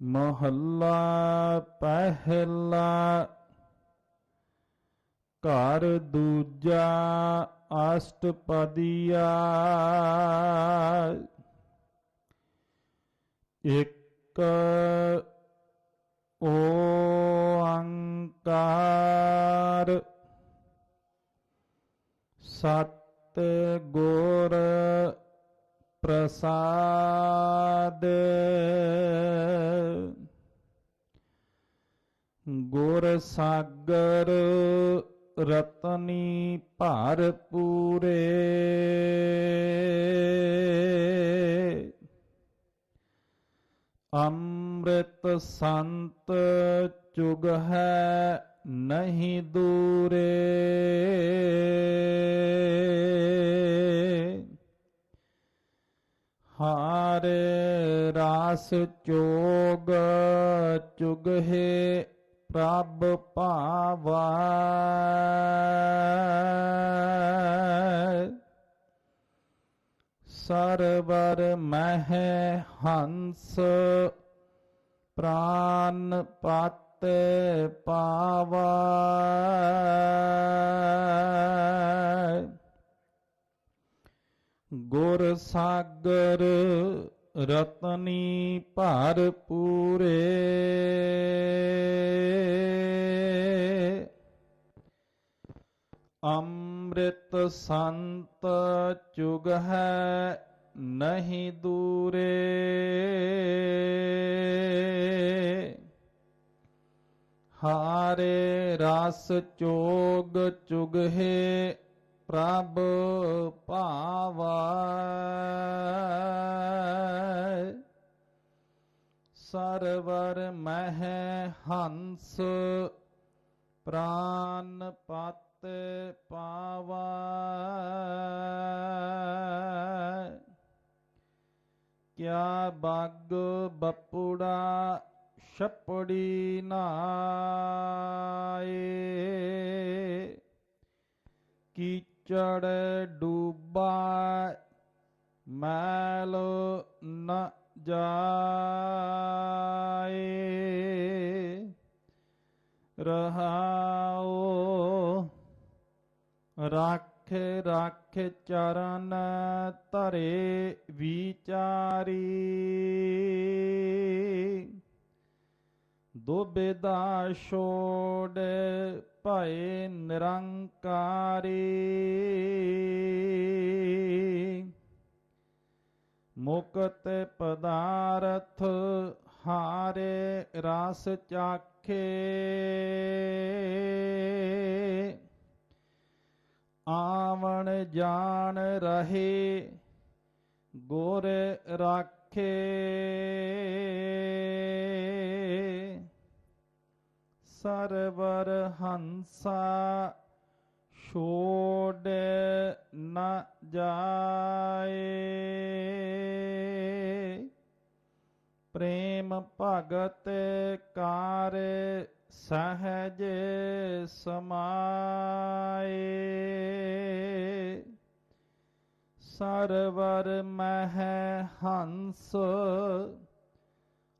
ਮਹੱਲਾ ਪਹਿਲਾ ਘਰ ਦੂਜਾ ਅਸ਼ਟਪਦੀਆ। ਇੱਕ ਓੰਕਾਰ ਸਤ ਗੁਰ ਪ੍ਰਸਾਦ। ਗੁਰ ਸਾਗਰ ਰਤਨੀ ਭਰ ਪੂਰੇ। ਅੰਮ੍ਰਿਤ ਸੰਤ ਚੁਗ ਹੈ ਨਹੀਂ ਦੂਰੇ। ਹਾਰੇ ਰਾਸ ਚੋਗ ਚੁਗਹਿ ਪ੍ਰਭ ਭਾਵਾ। ਸਰਵਰ ਮਹਿ ਹੰਸ ਪ੍ਰਾਨ ਪਤ ਪਾਵਾ। ਗੁਰ ਸਾਗਰ ਰਤਨੀ ਭਰ ਪੂਰੇ ਅੰਮ੍ਰਿਤ ਸੰਤ ਚੁਗ ਹੈ ਨਹੀਂ ਦੂਰੇ। ਹਾਰੇ ਰਸ ਚੋਗ ਚੁਗਹਿ ਪ੍ਰਭ ਭਾਵਾ। ਸਰਵਰ ਮਹਿ ਹੰਸ ਪ੍ਰਾਨ ਪਤ ਪਾਵਾ। ਕਿਆ ਬੱਗ ਬਪੁੜਾ ਛਪੜੀ ਨਾਏ। ਕੀਚੜ ਡੂਬਾ ਮੈਲ ਨ ਜਾਏ। ਰਹਾਓ ਰੱਖ ਰੱਖ ਚਰਨ ਧਰੇ ਵਿਚਾਰੀ। ਦੁਬਿਦਾ ਛੋੜ ਭਏ ਨਿਰੰਕਾਰੀ। ਮੁਕਤ ਪਦਾਰਥ ਹਾਰੇ ਰਸ ਚਾਖੇ। ਆਵਣ ਜਾਣ ਰਹੇ ਗੁਰ ਰਾਖੇ। ਸਰਵਰ ਹੰਸਾ ਛੋੜ ਨ ਜਾਏ। ਪ੍ਰੇਮ ਭਗਤ ਕਾਰ ਸਹਜ ਸਮਾਏ। ਸਰਵਰ ਮਹਿ ਹੰਸ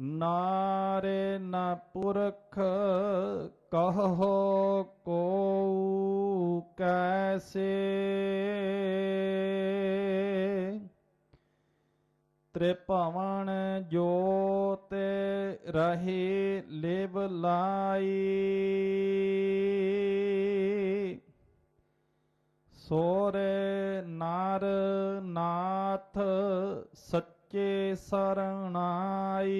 ਨਾਰੇ ਨ ਪੁਰਖ ਕਹੋ ਕੋ ਕੈਸੇ। ਤ੍ਰਿਭਵਨ ਜੋਤ ਰਹੇ ਲੇਵ ਲਾਈ। ਸੋਰੇ ਨਾਰ ਨਾਥ ਸਚ ਸਰਣਾਈ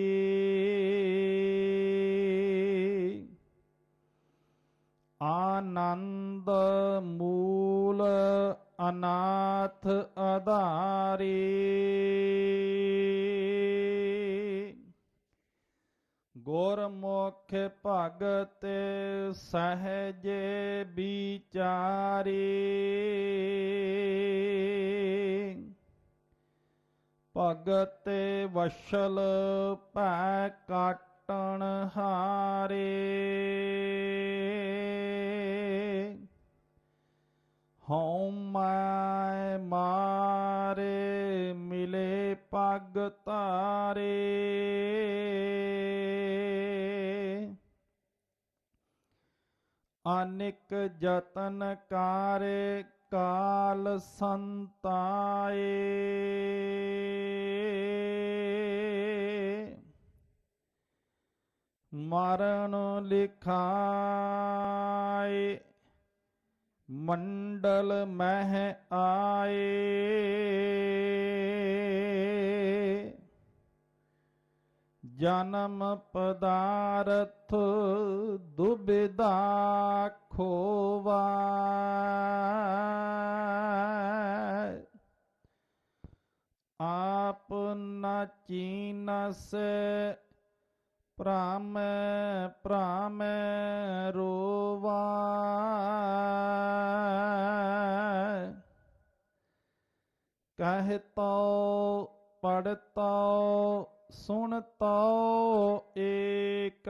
ਆਨੰਦ ਮੂਲ ਅਨਾਥ ਆਧਾਰੀ ਗੁਰਮੁਖ ਭਗਤ ਸਹਜੇ ਵਿਚਾਰੀ। ਭਗਤ ਵਸ਼ਲ ਭੈ ਕਾਟਣ ਹਾਰੇ। ਹਉ ਮੈਂ ਮਾਰੇ ਮਿਲੇ ਪਗ ਤਾਰੇ ਅਨਿਕ ਜਤਨ ਕਾਰੇ ਕਾਲ ਸੰਤਾਏ। ਮਰਨ ਲਿਖਾਏ ਮੰਡਲ ਮਹਿ ਆਏ। ਜਨਮ ਪਦਾਰਥ ਦੁਬਿਦਾ ਖੋਵਾ। ਆਪ ਨ ਚੀਨਸ ਪ੍ਰਾਮ ਪ੍ਰਾਮ ਰੋਵਾ। ਕਹਿਤੋ ਪੜਤੋ ਸੁਣਤੋ ਏਕ।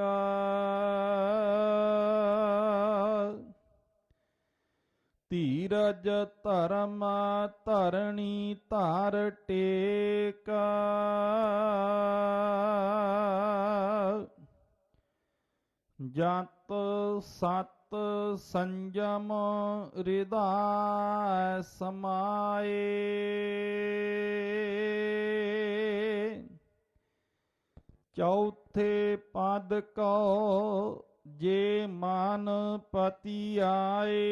ਧੀਰਜ ਧਰਮ ਧਰਣੀ ਧਰ ਟੇਕ। ਜਤ ਸਤ ਸੰਜਮ ਹਿਰਦਾ ਸਮਾਏ। ਚੌਥੇ ਪਦ ਕੋ ਜੇ ਮਨ ਪਤੀ ਆਏ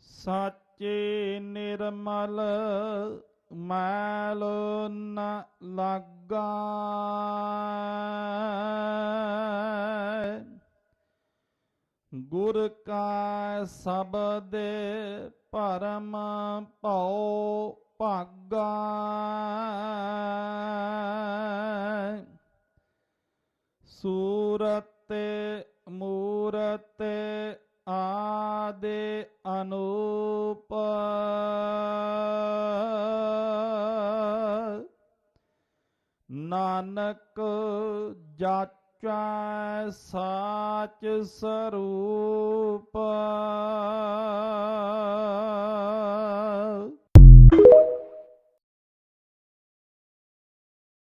ਸਾਚੇ ਨਿਰਮਲ ਮੈਲ ਨ ਲਾਗਾ ਗੁਰ ਕਾ ਸ਼ਬਦ ਪਰਮ ਭਉ ਭਾਗਾ ਸੂਰਤ ਮੂਰਤ ਨਾਨਕ ਜਾਚੈ ਸਾਚ ਸਰੂਪ।